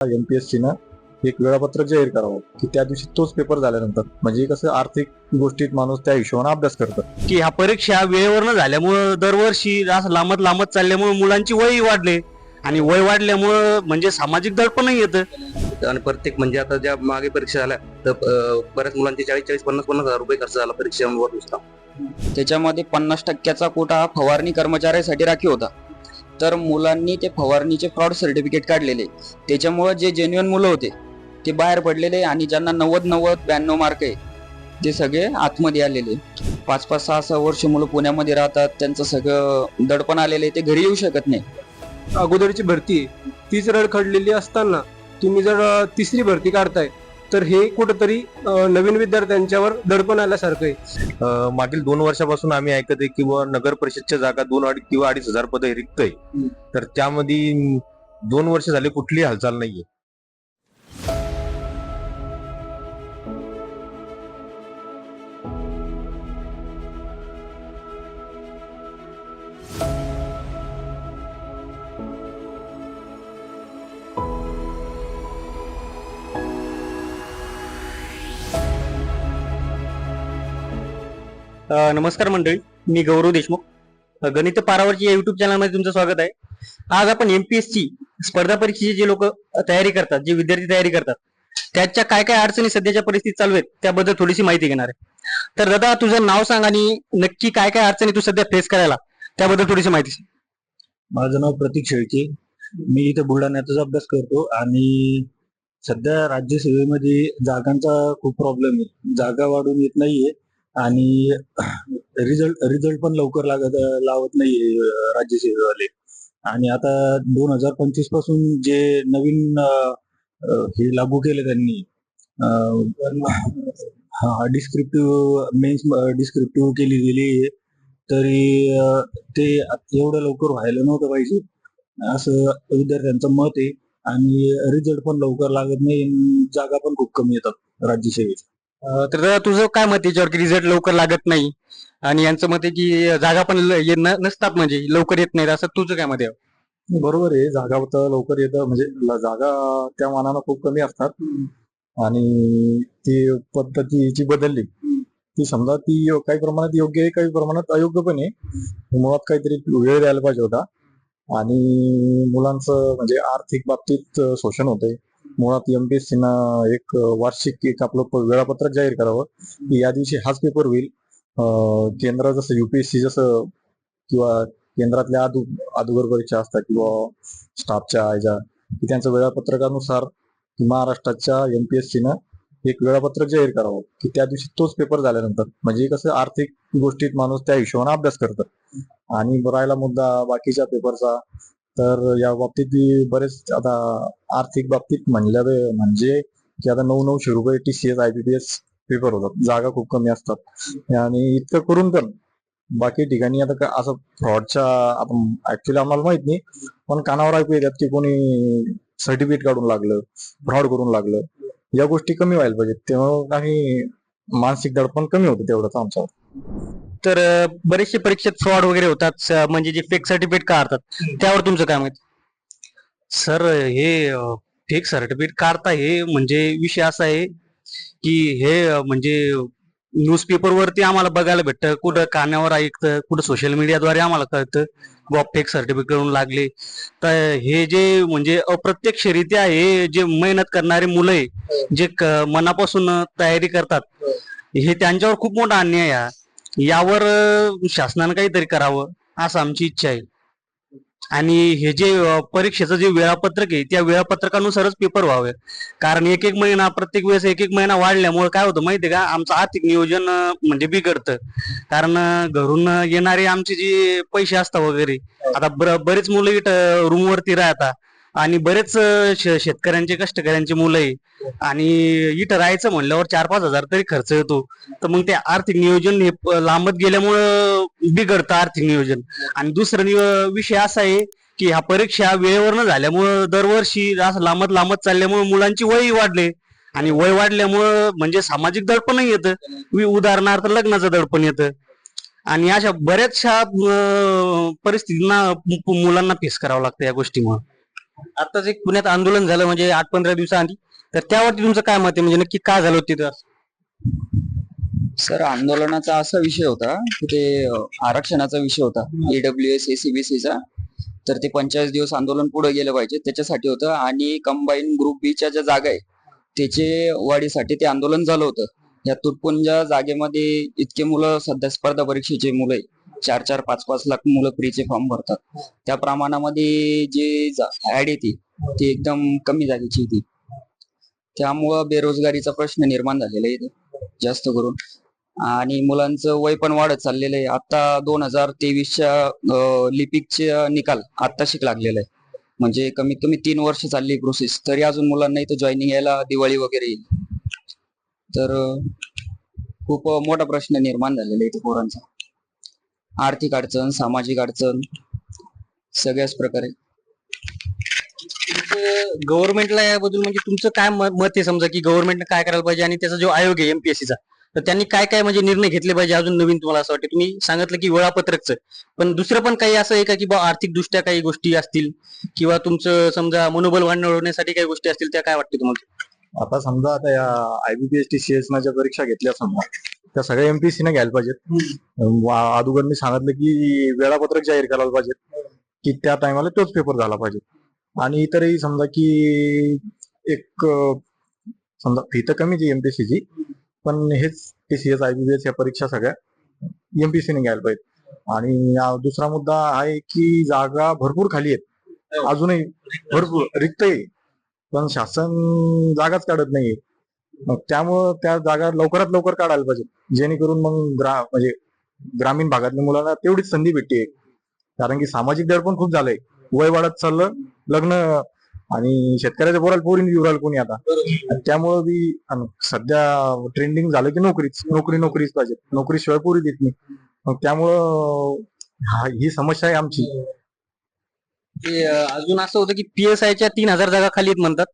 एमपीएससीनं एक वेळापत्रक जाहीर करावं. की त्या दिवशी तोच पेपर झाल्यानंतर. म्हणजे कसं आर्थिक गोष्टीत माणूस त्या हिशोबाने अभ्यास करतो. की ह्या परीक्षा वेळेवर न झाल्यामुळं दरवर्षी असं लांबत लांबत चालल्यामुळे मुलांची वय वाढले. आणि वय वाढल्यामुळं म्हणजे सामाजिक दडपणही येतं. आणि प्रत्येक म्हणजे आता ज्या मागे परीक्षा झाल्या तर बऱ्याच मुलांचे चाळीस चाळीस पन्नास पन्नास हजार रुपये खर्च झाला परीक्षांवर नुसता. त्याच्यामध्ये पन्नास टक्क्याचा कोटा हा फवारणी कर्मचाऱ्यासाठी राखीव होता. तर मुलांनी ते फवारणीचे फ्रॉड सर्टिफिकेट काढलेले. त्याच्यामुळं जे जेन्युअन मुलं होते ते बाहेर पडलेले आणि ज्यांना नव्वद नव्वद ब्याण्णव मार्क आहे ते सगळे आतमध्ये आलेले. पाच पाच सहा सहा वर्ष मुलं पुण्यामध्ये राहतात त्यांचं सगळं दडपण आलेले आहे ते घरी येऊ शकत नाही. अगोदरची भरती तीच रडखडलेली असताना तुम्ही जर तिसरी भरती काढताय तर हे कुठंतरी नवीन विद्यार्थ्यांच्यावर दडपण आल्यासारखं आहे. मागील दोन वर्षापासून आम्ही ऐकत आहे की बुवा नगर परिषदच्या जागा दोन अडीच किंवा अडीच हजार पद रिक्त आहे. तर त्यामध्ये दोन वर्ष झाले कुठलीही हालचाल नाहीये. नमस्कार मंडळी मी गौरव देशमुख. गणित पारावरची या युट्यूब चॅनलमध्ये तुमचं स्वागत आहे. आज आपण एमपीएससी स्पर्धा परीक्षेची जे लोक तयारी करतात जे विद्यार्थी तयारी करतात त्याच्या काय काय अडचणी सध्याच्या परिस्थितीत चालू आहेत त्याबद्दल थोडीशी माहिती घेणार आहे. तर दादा तुझं नाव सांग आणि नक्की काय काय अडचणी तू सध्या फेस करायला त्याबद्दल थोडीशी माहिती सांग. माझं नाव प्रतीक शेळके. मी इथे बुलढाण्याचाच अभ्यास करतो आणि सध्या राज्यसेवेमध्ये जागांचा खूप प्रॉब्लेम आहे. जागा वाढून येत नाहीये. आणि रिझल्ट रिझल्ट पण लवकर लागत लावत नाहीये अं, राज्यसेवेवाले आणि आता दोन हजार पंचवीसपासून जे नवीन हे लागू केले त्यांनी हा डिस्क्रिप्टिव्ह मेन्स डिस्क्रिप्टिव्ह केली गेली आहे. तरी ते एवढं लवकर व्हायला नव्हतं पाहिजे. असं विद्यार्थ्यांचं मत आहे. आणि रिझल्ट पण लवकर लागत नाही जागा पण खूप कमी येतात राज्यसेवेत तर दादा तुझं काय मत याच्यावर की रिझल्ट लवकर लागत नाही आणि यांचं मत आहे की जागा पण ल- ये- न- नसतात म्हणजे लवकर येत नाहीत असं तुझं काय मत आहे? बरोबर आहे जागा तर लवकर येतं म्हणजे ल- जागा त्या मानानं खूप कमी असतात. आणि ती पद्धती जी बदलली ती समजा ती यो- काही प्रमाणात योग्य आहे काही प्रमाणात अयोग्य पण आहे. मुळात काहीतरी वेळ द्यायला पाहिजे होता. आणि मुलांचं म्हणजे आर्थिक बाबतीत अं, शोषण होतंय. मुळात एमपीएससी ना एक वार्षिक एक आपलं वेळापत्रक जाहीर करावं. की या दिवशी हाच पेपर होईल. केंद्र जसं युपीएससी जसं किंवा केंद्रातल्या आदू अदुगर परीक्षा असतात किंवा स्टाफच्या आयजा की त्यांचं वेळापत्रकानुसार महाराष्ट्राच्या एमपीएससी न एक वेळापत्रक जाहीर करावं. की त्या दिवशी तोच पेपर झाल्यानंतर. म्हणजे कसं आर्थिक गोष्टीत माणूस त्या हिशोबाने अभ्यास करतं. आणि राहिला मुद्दा बाकीच्या पेपरचा तर या बाबतीत बरेच आता आर्थिक बाबतीत म्हणल्या म्हणजे की आता नऊ नऊशे रुपये T C S I B P S paper होतात. जागा खूप कमी असतात. आणि इतकं करून पण बाकी ठिकाणी आता असं फ्रॉडच्या आपण ऍक्च्युली आम्हाला माहीत नाही पण कानावर ऐकू येतात की कोणी सर्टिफिकेट काढून लागलं फ्रॉड करून लागलं. या गोष्टी कमी व्हायला पाहिजेत. तेव्हा काही मानसिक दडपण कमी होतं तेवढंच आमच्यावर. तर बरेचसे परीक्षेत फ्रॉड वगैरे होतात. म्हणजे जे फेक सर्टिफिकेट काढतात त्यावर तुमचं काय मत? सर हे फेक सर्टिफिकेट काढता हे म्हणजे विषय असा आहे की हे म्हणजे न्यूजपेपर वरती आम्हाला बघायला भेटतं. कुठं कानावर ऐकतं कुठं सोशल मीडियाद्वारे आम्हाला कळतं. बुवा फेक सर्टिफिकेट करून लागले. तर हे जे म्हणजे अप्रत्यक्षरित्या हे जे मेहनत करणारे मुलं आहे जे क- मनापासून तयारी करतात हे त्यांच्यावर खूप मोठा अन्याय आहे. यावर शासनानं काहीतरी करावं असं आमची इच्छा आहे. आणि हे जे परीक्षेचं जे वेळापत्रक आहे त्या वेळापत्रकानुसारच पेपर व्हावे. कारण एक एक महिना प्रत्येक वेळेस एक एक महिना वाढल्यामुळे काय होतं माहितीये का? आमचं आर्थिक नियोजन म्हणजे बिघडतं. कारण घरून येणारे आमचे जे पैसे असतात वगैरे आता बरेच मुलं इथं रूमवरती राहतात. आणि बरेच श- शेतकऱ्यांचे कष्टकऱ्यांचे मुलं आहे आणि इथं राहायचं म्हणल्यावर चार पाच हजार तरी खर्च येतो. तर मग ते आर्थिक नियोजन हे प- लांबत गेल्यामुळं बिघडतं आर्थिक नियोजन. आणि दुसरा विषय असा आहे की ह्या परीक्षा वेळेवर न झाल्यामुळं दरवर्षी असं लांबत लांबत चालल्यामुळे मुलांची वय वाढले. आणि वय वाढल्यामुळं म्हणजे सामाजिक दडपणही येतं. वि- उदाहरणार्थ लग्नाचं दडपण येतं. आणि अशा बऱ्याचशा अं, परिस्थितींना मु- मुलांना फेस करावं लागतं या गोष्टीमुळे. आताच एक पुण्यात आंदोलन झालं म्हणजे आठ पंधरा दिवसाआधी. तर त्यावरती तुमचं काय मत आहे? म्हणजे नक्की काय झालं होतं तिथं सर आंदोलनाचा असा विषय होता की ते आरक्षणाचा विषय होता ईडब्ल्यू एस एसीबीसीचा तर ते पंचेचाळीस दिवस आंदोलन पुढे गेलं पाहिजे त्याच्यासाठी होतं. आणि कंबाईन ग्रुप बीच्या ज्या जागा आहे त्याचे वाढीसाठी ते आंदोलन झालं होतं. या तुटपुंजा जागेमध्ये इतके मुलं सध्या स्पर्धा परीक्षेचे मुलं आहे चार चार पाच पाच लाख मुलं फ्रीचे फॉर्म भरतात. त्या प्रमाणामध्ये जे ऍड येते ती एकदम कमी जागेची येते. त्यामुळं बेरोजगारीचा प्रश्न निर्माण झालेला आहे जास्त करून. आणि मुलांचं वय पण वाढत चाललेलं आहे. आता दोन हजार तेवीसच्या लिपिकचे निकाल आत्ताशिक लागलेला आहे. म्हणजे कमीत कमी तीन वर्ष चालली प्रोसेस तरी अजून मुलांना इथं जॉईनिंग यायला दिवाळी वगैरे येईल. तर खूप मोठा प्रश्न निर्माण झालेला आहे इथे पोरांचा. आर्थिक अडचण सामाजिक अडचण सगळ्याच प्रकारे. गव्हर्नमेंटला याबद्दल म्हणजे तुमचं काय मत आहे समजा की गव्हर्नमेंटने काय करायला पाहिजे आणि त्याचा जो आयोग आहे एमपीएससीचा तर त्यांनी काय काय म्हणजे निर्णय घेतले पाहिजे अजून नवीन तुम्हाला असं वाटतं? तुम्ही सांगितलं की वेळापत्रकचं पण दुसरं पण काही असं आहे का की बा आर्थिक दृष्ट्या काही गोष्टी असतील? किंवा तुमचं समजा मनोबल वाढवण्यासाठी काही गोष्टी असतील त्या काय वाटते तुम्हाला? आता समजा आता या आयबीपीएस टी सीएस ज्या परीक्षा घेतल्या समजा त्या सगळ्या एमपीएससी ने घ्यायला पाहिजेत. अगोदर मी सांगितलं की वेळापत्रक जाहीर करायला पाहिजे की त्या टायमाला तोच पेपर झाला पाहिजे आणि इतरही समजा की एक समजा फी तर कमीच आहे MPSC ची. पण हेच टीसीएस आयबीबीएस या परीक्षा सगळ्या एमपीएससी ने घ्यायला पाहिजे आणि दुसरा मुद्दा आहे की जागा भरपूर खाली आहेत. अजूनही भरपूर रिक्त आहे. पण शासन जागाच काढत नाहीये. मग त्यामुळं त्या जागा लवकरात लवकर काढायला पाहिजे. जेणेकरून मग ग्रा म्हणजे ग्रामीण भागातल्या मुलांना तेवढीच संधी भेटते. कारण की सामाजिक दर पण खूप झालंय. वय वाढत चाललं लग्न आणि शेतकऱ्याच्या पोराला पोरी राहिलं कोणी आता. त्यामुळं बी सध्या ट्रेंडिंग झालं की नोकरीच नोकरी नोकरीच पाहिजे. नोकरीशिवाय पोरी देत नाही. मग त्यामुळं हा समस्या आहे आमची. अजून असं होतं की पीएसआयच्या तीन हजार जागा खाली म्हणतात.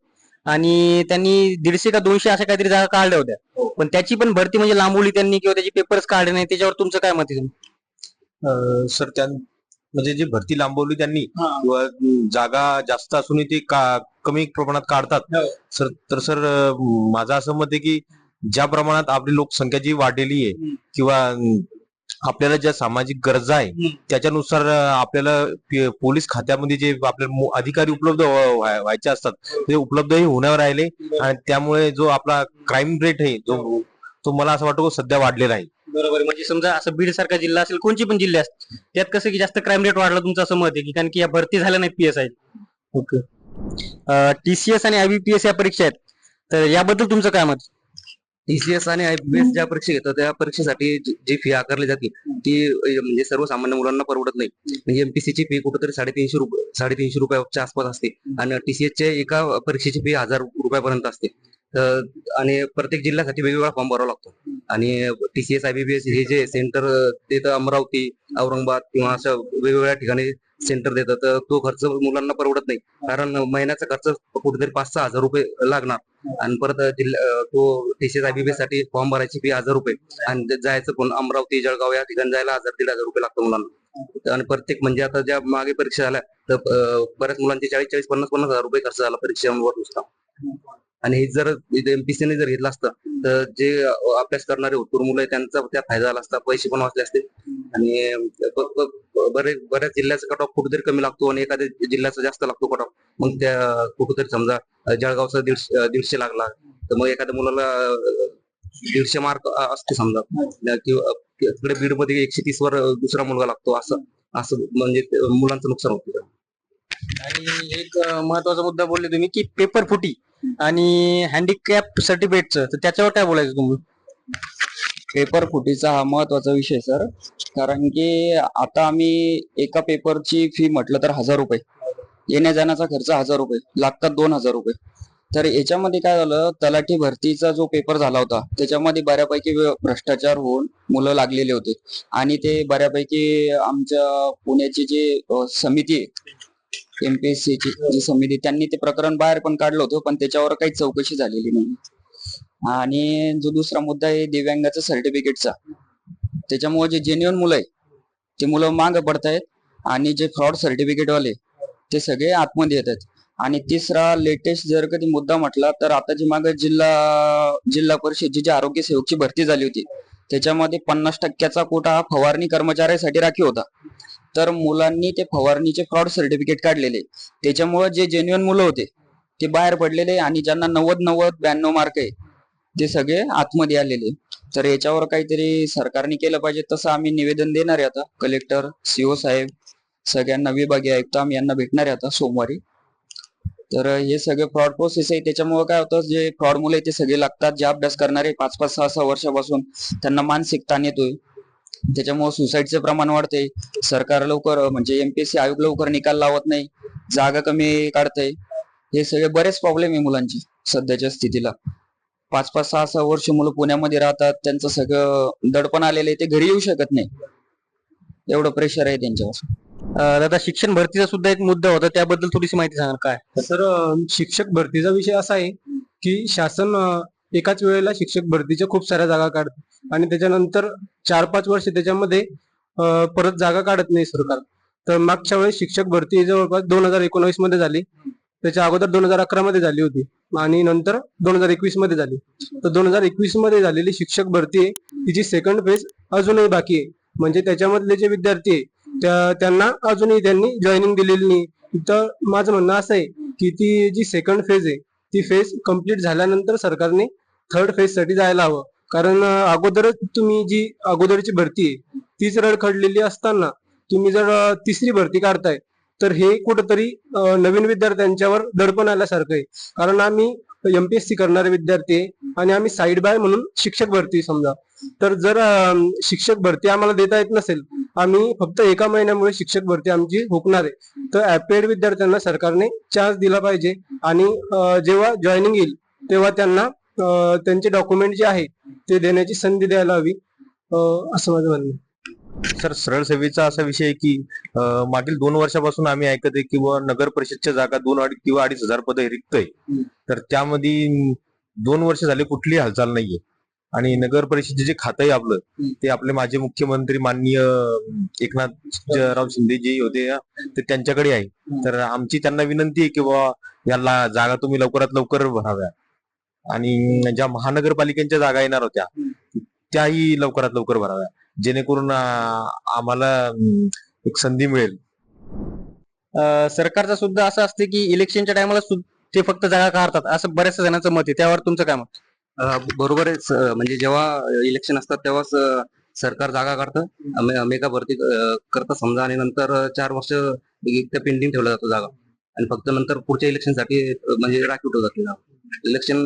आणि त्यांनी दीडशे का दोनशे अशा काहीतरी जागा काढल्या होत्या. पण त्याची पण भरती म्हणजे लांबवली त्यांनी किंवा त्याची पेपर्स काढले नाही त्याच्यावर तुमचं काय मत आहे सर त्या म्हणजे जी भरती लांबवली त्यांनी किंवा जागा जास्त असूनही ते का- कमी प्रमाणात काढतात. सर तर सर माझं असं मत आहे की ज्या प्रमाणात आपली लोकसंख्या जी वाढलेली आहे किंवा आपल्याला ज्या सामाजिक गरजा आहे त्याच्यानुसार आपल्याला पी- पोलीस खात्यामध्ये जे आपले मो- अधिकारी उपलब्ध व्हा- व्हा- व्हायचे असतात ते उपलब्धही होण्यावर राहिले. आणि त्यामुळे जो आपला क्राईम रेट आहे जो तो मला असं वाटतं सध्या वाढलेला आहे. बरोबर. म्हणजे समजा असं बीड सारखा जिल्हा असेल कोणची पण जिल्हे असतील त्यात कसं की जास्त क्राईम रेट वाढला तुमचं असं मत आहे की कारण की या भरती झाल्या नाहीत पीएसआय ओके. टीसीएस आणि आयबीपीएस या परीक्षा आहेत. तर याबद्दल तुमचं काय मत? टीसीएस आणि आयपीएस ज्या परीक्षा घेतात त्या परीक्षेसाठी जी- फी आकारली जाते ती म्हणजे सर्वसामान्य मुलांना परवडत नाही. म्हणजे एमपीसी ची फी कुठेतरी साडेतीनशे रुपये साडेतीनशे रुपयाच्या आसपास असते आणि टीसीएस च्या एका परीक्षेची फी हजार रुपयापर्यंत असते. आणि प्रत्येक जिल्ह्यासाठी वेगवेगळा फॉर्म भरावा लागतो. आणि टीसीएस आयबीबीएस हे जे सेंटर ते तर अमरावती औरंगाबाद किंवा अशा वेगवेगळ्या ठिकाणी सेंटर देतात. तर तो खर्च मुलांना परवडत नाही. कारण महिन्याचा खर्च कुठेतरी पाच सहा हजार रुपये लागणार. आणि परत जिल्हा तो टीसीएस आयबीबीएससाठी फॉर्म भरायची फी हजार रुपये. आणि जायचं पण अमरावती जळगाव या ठिकाणी जायला हजार दीड हजार रुपये लागतं मुलांना. आणि प्रत्येक म्हणजे आता ज्या मागे परीक्षा झाल्या तर बऱ्याच मुलांचे चाळीस चाळीस पन्नास पन्नास हजार रुपये खर्च झाला परीक्षांवर नुसता. आणि हे जर एमपीसीने जर घेतलं असतं तर जे अभ्यास करणारे उत्तर मुलं त्यांचा त्यात फायदा झाला असता. पैसे पण वाचले असते. आणि बरेच बऱ्याच जिल्ह्याचा कट ऑफ कुठेतरी कमी लागतो आणि एखाद्या जिल्ह्याचा जास्त लागतो कट ऑफ मग त्या कुठेतरी समजा जळगावचा दीडशे दीडशे लागला तर मग एखाद्या मुलाला दीडशे मार्क असते समजा. किंवा तिकडे बीडमध्ये एकशे तीस वर दुसरा मुलगा लागतो असं असं म्हणजे मुलांचं नुकसान होतं. आणि एक महत्त्वाचा मुद्दा बोलले तुम्ही की पेपर फुटी आणि हँडिकॅप सर्टिफिकेटचं तर त्याच्यावर काय बोलायचं तुम्ही? पेपर फुटीचा हा महत्त्वाचा विषय सर कारण की आता आम्ही एका पेपरची फी म्हटलं तर हजार रुपये. येण्या जाण्याचा खर्च हजार रुपये. लागतात दोन हजार रुपये. तर याच्यामध्ये काय झालं तलाठी भरतीचा जो पेपर झाला होता त्याच्यामध्ये बऱ्यापैकी भ्रष्टाचार होऊन मुलं लागलेले होते. आणि ते बऱ्यापैकी आमच्या पुण्याची जी समिती आहे एमपीएससी ची जी समिती त्यांनी ते प्रकरण बाहेर पण काढलं होतं पण त्याच्यावर काही चौकशी झालेली नाही. आणि जो दुसरा मुद्दा आहे दिव्यांगाचा सर्टिफिकेटचा त्याच्यामुळे जे जेन्युअन मुलं आहे ते मुलं मागे पडतायत आणि जे फ्रॉड सर्टिफिकेट वाले ते सगळे आतमध्ये येत आहेत आणि तिसरा लेटेस्ट जर कधी मुद्दा म्हटला तर आता जी मागे जिल्हा जिल्हा परिषदची जी आरोग्य सेवकची भरती झाली होती त्याच्यामध्ये पन्नास टक्क्याचा कोटा हा फवारणी कर्मचाऱ्यासाठी राखीव होता. तर मुलांनी ते फवारणीचे फ्रॉड सर्टिफिकेट काढलेले. त्याच्यामुळे जे जेन्युअन मुलं होते ते बाहेर पडलेले आणि ज्यांना नव्वद नव्वद ब्याण्णव मार्क आहे ते सगळे आतमध्ये आलेले. तर याच्यावर काहीतरी सरकारने केलं पाहिजे तसं आम्ही निवेदन देणार आहे आता. कलेक्टर सीओ साहेब सगळ्यांना विभागीय आयुक्त आम्ही यांना भेटणार आहे आता सोमवारी. तर हे सगळे फ्रॉड प्रोसेस आहे. त्याच्यामुळे काय होतं जे फ्रॉड मुलं ते सगळे लागतात जे अभ्यास करणारे पाच पाच सहा सहा वर्षापासून त्यांना मानसिक ताण येतोय. त्याच्यामुळे सुसाईडचे प्रमाण वाढते सरकार लवकर म्हणजे एमपीएससी आयोग लवकर निकाल लावत नाही. जागा कमी काढते हे सगळे बरेच प्रॉब्लेम आहे मुलांची सध्याच्या स्थितीला. पाच पाच सहा सहा वर्ष मुलं पुण्यामध्ये राहतात त्यांचं सगळं दडपण आलेलं आहे ते घरी येऊ शकत नाही. एवढं प्रेशर आहे त्यांच्यावर. दादा शिक्षण भरतीचा सुद्धा एक मुद्दा होता त्याबद्दल थोडीशी माहिती सांगा काय? तर अं, शिक्षक भरतीचा विषय असा आहे की शासन एकाच वेळेला शिक्षक भरतीच्या खूप साऱ्या जागा काढतं. आणि त्याच्यानंतर चार पाच वर्ष त्याच्यामध्ये परत जागा काढत नाही सरकार. तर मागच्या वेळेस शिक्षक भरती जवळपास दोन हजार एकोणावीसमध्ये झाली. त्याच्या अगोदर दोन हजार अकरा मध्ये झाली होती. आणि नंतर दोन हजार एकवीसमध्ये झाली. तर दोन हजार एकवीसमध्ये झालेली शिक्षक भरती आहे. तिची सेकंड फेज अजूनही बाकी आहे. म्हणजे त्याच्यामधले जे विद्यार्थी आहे त्या त्यांना अजूनही त्यांनी जॉईनिंग दिलेली नाही. तर माझं म्हणणं असं आहे की ती जी सेकंड फेज आहे ती फेज कंप्लीट झाल्यानंतर सरकारने थर्ड फेजसाठी जायला हवं. कारण अगोदरच तुम्ही जी अगोदरची भरती आहे तीच रडखडलेली असताना तुम्ही जर तिसरी भरती काढताय तर हे कुठंतरी नवीन विद्यार्थ्यांच्यावर दडपण आल्यासारखं आहे. कारण आम्ही एमपीएससी करणारे विद्यार्थी आहे आणि आम्ही साईड बाय म्हणून शिक्षक भरती समजा. तर जर शिक्षक भरती आम्हाला देता येत नसेल आम्ही फक्त एका महिन्यामुळे शिक्षक भरती आमची हुकणार आहे. तर ऍपेड विद्यार्थ्यांना सरकारने चान्स दिला पाहिजे आणि जेव्हा जॉईनिंग येईल तेव्हा त्यांना त्यांचे डॉक्युमेंट जे आहे ते देण्याची संधी द्यायला हवी. असं माझं म्हणणं सर सरळ सेवेचा असा विषय आहे की मागील दोन वर्षापासून आम्ही ऐकत आहे की बुवा नगर परिषदच्या जागा दोन अडीच किंवा अडीच हजार पद रिक्त आहे तर त्यामध्ये दोन वर्ष झाले कुठलीही हालचाल नाहीये. आणि नगर परिषदेचे जे खातं आहे आपलं ते आपले माजी मुख्यमंत्री माननीय एकनाथराव शिंदे जे होते ते त्यांच्याकडे आहे. तर आमची त्यांना विनंती आहे की बुवा याला जागा तुम्ही लवकरात लवकर भराव्या. आणि ज्या महानगरपालिकेच्या जागा येणार होत्या त्याही लवकरात लवकर भराव्या. जेणेकरून आम्हाला एक संधी मिळेल. सरकारचं सुद्धा असं असते की इलेक्शनच्या टायमाला ते फक्त जागा काढतात. असं बऱ्याचशा जणांचं मत आहे. त्यावर तुमचं काय मत? बरोबर आहे. म्हणजे जेव्हा इलेक्शन असतात तेव्हाच सरकार जागा काढतं. मेगा भरती करतं. समजा आणि नंतर चार वर्ष एकदा पेंडिंग ठेवला जातो जागा. आणि फक्त नंतर पुढच्या इलेक्शनसाठी म्हणजे राखीव ठेवलं जाते जागा. इलेक्शन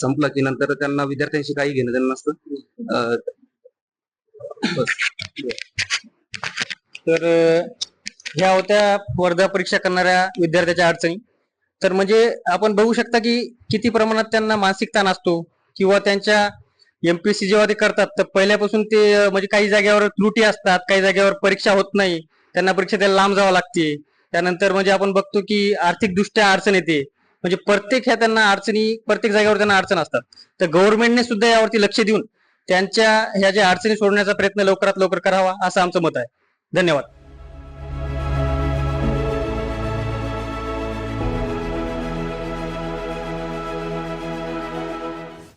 संपलं की नंतर त्यांना विद्यार्थ्यांशी काही घेणं देणं नसतं तर ह्या होत्या वर्धा परीक्षा करणाऱ्या विद्यार्थ्याच्या अडचणी. तर म्हणजे आपण बघू शकता की किती प्रमाणात त्यांना मानसिक ताण असतो किंवा त्यांच्या एमपीएससी जेव्हा ते करतात तर पहिल्यापासून ते म्हणजे काही जागेवर त्रुटी असतात काही जागेवर परीक्षा होत नाही. त्यांना परीक्षा द्यायला लांब जावं लागते. त्यानंतर म्हणजे आपण बघतो की आर्थिकदृष्ट्या अडचण येते. म्हणजे प्रत्येक ह्या त्यांना अडचणी प्रत्येक जागेवर त्यांना अडचण असतात. तर गव्हर्नमेंटने सुद्धा यावरती लक्ष देऊन त्यांच्या ह्या ज्या अडचणी सोडण्याचा प्रयत्न लवकरात लवकर करावा असं आमचं मत आहे. धन्यवाद.